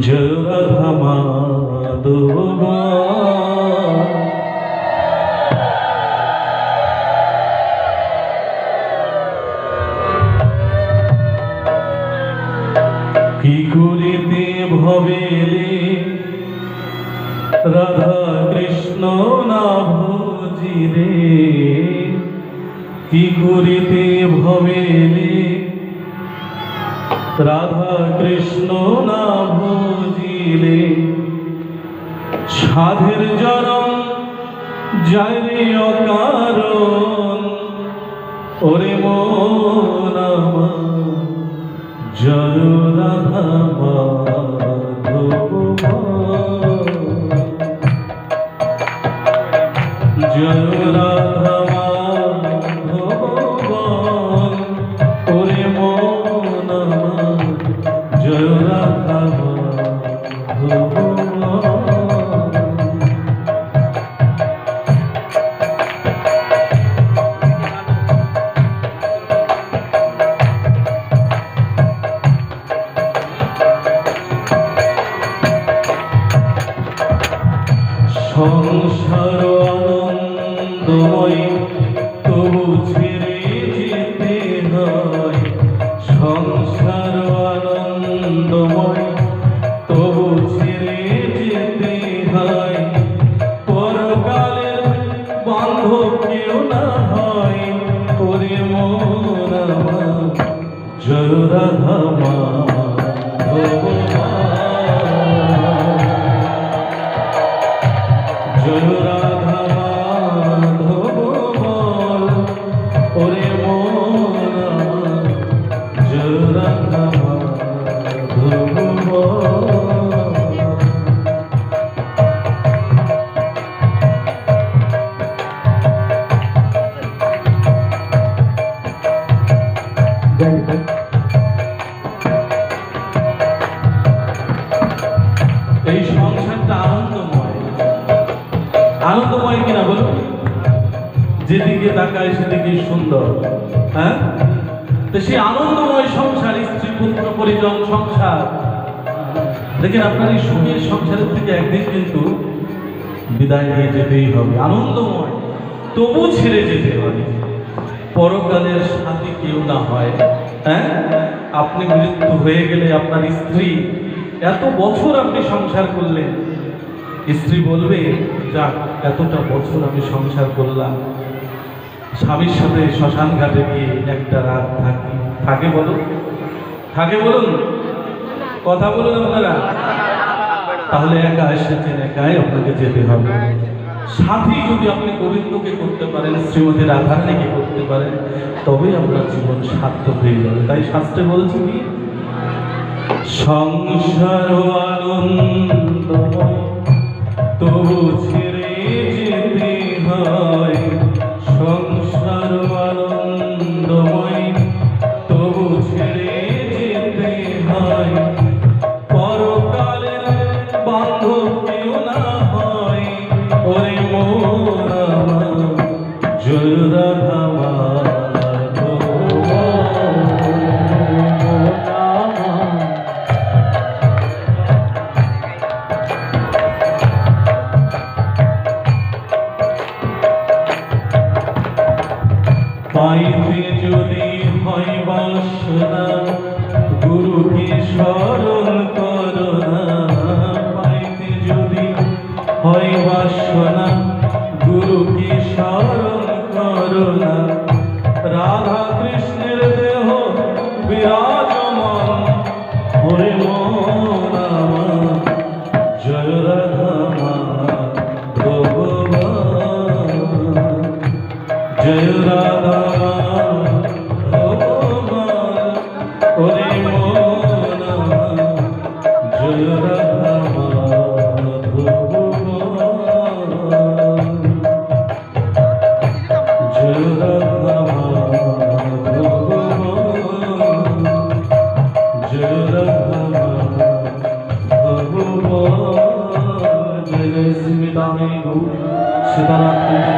জয় রাধা মাধব কি করিতে ভবেলে রাধা কৃষ্ণ না ভজিলে কি করিতে ভবেলে? রাধা কৃষ্ণ না ভোজিলে। সাধের জনম যাই অকারণ। ওরে মন জয় রাধা। জয় রাধা মাধব জয় রাধা এই সংসারটা আনন্দময়। আনন্দময় কিনা বলুন? যেদিকে তাকায় সেদিকে সুন্দর হ্যাঁ? তো সেই আনন্দময় সংসার, স্ত্রী, পুত্র, পরিজন, সংসার। দেখেন, আপনার এই সুখের সংসারের থেকে একদিন কিন্তু বিদায় নিয়ে যেতেই হবে। আনন্দময়, তবু ছেড়ে যেতে হবে। পরকালের সাথে কেউ না হয় হ্যাঁ? আপনি মৃত্যু হয়ে গেলে আপনার স্ত্রী এত বছর আপনি সংসার করলেন। স্ত্রী বলবে, যাক, এতটা বছর আমি সংসার করলাম। স্বামীর সাথে শ্মশান ঘাটে গিয়ে একটা রাত থাকি। থাকে বলুন। থাকে বলুন। কথা বলুন আপনারা। তাহলে একা এসেছেন, একাই আপনাকে যেতে হবে। সাথী যদি আপনি গোবিন্দকে করতে পারেন, শ্রীমতী রাধারানীকে করতে পারেন, তবেই আপনার জীবন সার্থক হয়ে যাবে। তাই শাস্ত্রে বলছে কি সংসার আনন্দময় তবু ছেড়ে যেতে হয়। দুঃখী স্মরণ করোনা পাইতে যদি হয় বাসনা গুরুকে স্মরণ করোনা 十八